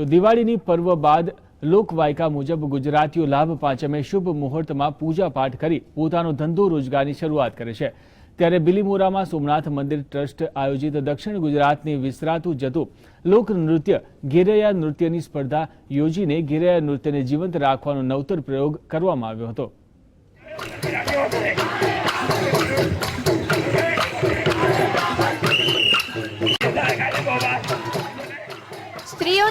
તો દિવાળીની પર્વ બાદ લોકવાયકા મુજબ ગુજરાતીઓ લાભ પાંચમે શુભ મુહૂર્તમાં પૂજા પાઠ કરી પોતાનો ધંધો રોજગારની શરૂઆત કરે છે. ત્યારે બિલીમોરામાં સોમનાથ મંદિર ટ્રસ્ટ આયોજિત દક્ષિણ ગુજરાતની વિસરાતું જતું લોકનૃત્ય ગેરૈયા નૃત્યની સ્પર્ધા યોજીને ગેરૈયા નૃત્યને જીવંત રાખવાનો નવતર પ્રયોગ કરવામાં આવ્યો હતો.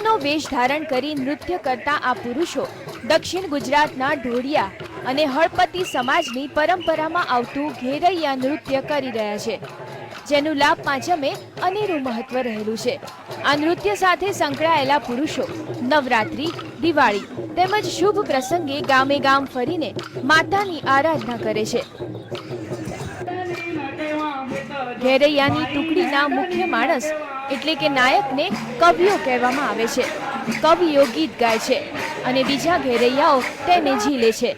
સ્ત્રીઓનો વેશ ધારણ કરી નૃત્ય કરતા આ પુરુષો દક્ષિણ ગુજરાતના ઢોળિયા અને હળપતિ સમાજની પરંપરામાં આવતું ઘેરૈયા નૃત્ય કરી રહ્યા છે, જેનું લાભ પાંચમે અનેરું મહત્વ રહેલું છે. આ નૃત્ય સાથે સંકળાયેલા પુરુષો નવરાત્રી, દિવાળી તેમજ શુભ પ્રસંગે ગામે ગામ ફરીને માતાની આરાધના કરે છે. ઘેરૈયાની ટુકડીના મુખ્ય માણસ એટલે કે નાયકને કવિઓ કહેવામાં આવે છે. કવિઓ ગીત ગાય છે અને બીજા ઘેરૈયાઓ તેને ઝીલે છે.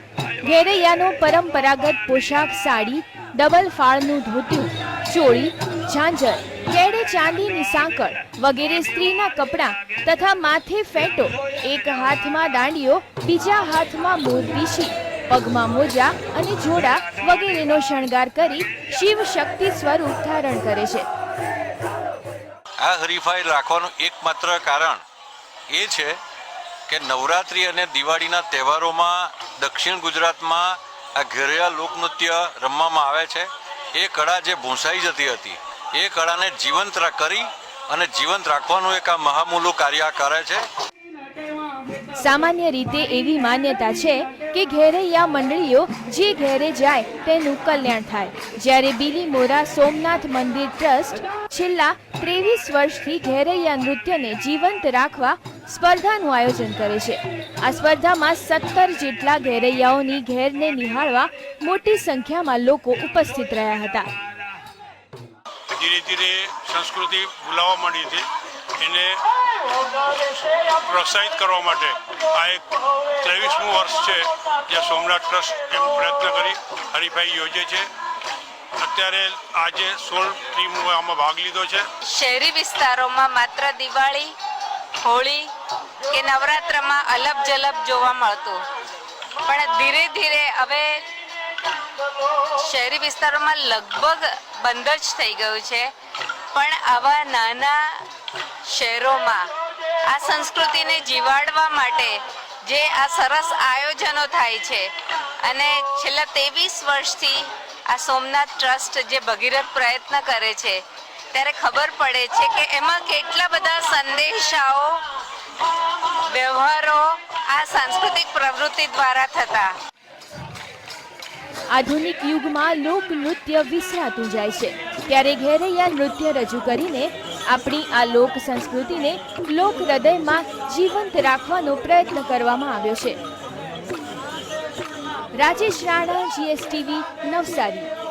ઘેરૈયાનો પરંપરાગત પોશાક સાડી, ડબલ ફાળનું ધોતું ચોળી, ઝાંઝર કેડે ચાંદીની સાંકળ વગેરે સ્ત્રીના કપડાં તથા માથે ફેંટો, એક હાથમાં દાંડીઓ, બીજા હાથમાં મોરપીંછી પગમાં મોજા અને જોડા વગેરેનો શણગાર કરી શિવ શક્તિ સ્વરૂપ ધારણ કરે છે. આ હરીફાઈ રાખવાનું એકમાત્ર કારણ એ છે કે નવરાત્રિ અને દિવાળીના તહેવારોમાં દક્ષિણ ગુજરાતમાં આ ઘેરિયા લોકનૃત્ય રમવામાં આવે છે. એ કળા જે ભૂંસાઈ જતી હતી એ કળાને જીવંત કરી અને જીવંત રાખવાનું એક આ મહામૂલું કાર્ય કરે છે. સામાન્ય રીતે એવી માન્યતા છે કે ઘેરૈયા મંડળીઓ જે ઘેરે જાય તેનું કલ્યાણ થાય. જ્યારે બિલીમોરા સોમનાથ મંદિર ટ્રસ્ટ છેલ્લા ત્રેવીસ વર્ષથી ઘેરૈયા નૃત્યને જીવંત રાખવા સ્પર્ધાનું આયોજન કરે છે. આ સ્પર્ધામાં સત્તર જેટલા ઘેરૈયાઓની ઘેરને નિહાળવા મોટી સંખ્યામાં લોકો ઉપસ્થિત રહ્યા હતા. ધીરે ધીરે સંસ્કૃતિ ભૂલાવા માંડી હતી એને પ્રોત્સાહિત કરવા માટે આ એક ત્રેવીસમું વર્ષ છે જ્યાં સોમનાથ ટ્રસ્ટ એમ પ્રયત્ન કરી હરિભાઈ યોજે છે. અત્યારે આજે સોળ ટીમો આમાં ભાગ લીધો છે. શહેરી વિસ્તારોમાં માત્ર દિવાળી, હોળી કે નવરાત્રમાં અલબ જલબ જોવા મળતું. પણ ધીરે ધીરે હવે શહેરી વિસ્તારોમાં લગભગ બંધ જ થઈ ગયું છે. પણ આવા નાના શહેરોમાં આ સંસ્કૃતિને જીવાડવા માટે જે આ સરસ આયોજનો થાય છે. અને છેલ્લા ત્રેવીસ વર્ષથી આ સોમનાથ ટ્રસ્ટ જે ભગીરથ પ્રયત્ન કરે છે, ત્યારે ખબર પડે છે કે એમાં કેટલા બધા સંદેશાઓ, વ્યવહારો આ સાંસ્કૃતિક પ્રવૃત્તિ દ્વારા થતા. આધુનિક યુગમાં લોક નૃત્ય વિસરાતું જાય છે. ત્યારે ઘેરૈયા નૃત્ય રજૂ કરીને આપણી આ લોક સંસ્કૃતિને લોક હૃદયમાં જીવંત રાખવાનો પ્રયત્ન કરવામાં આવ્યો છે. રાજેશ રાણા જીએસટીવી નવસારી.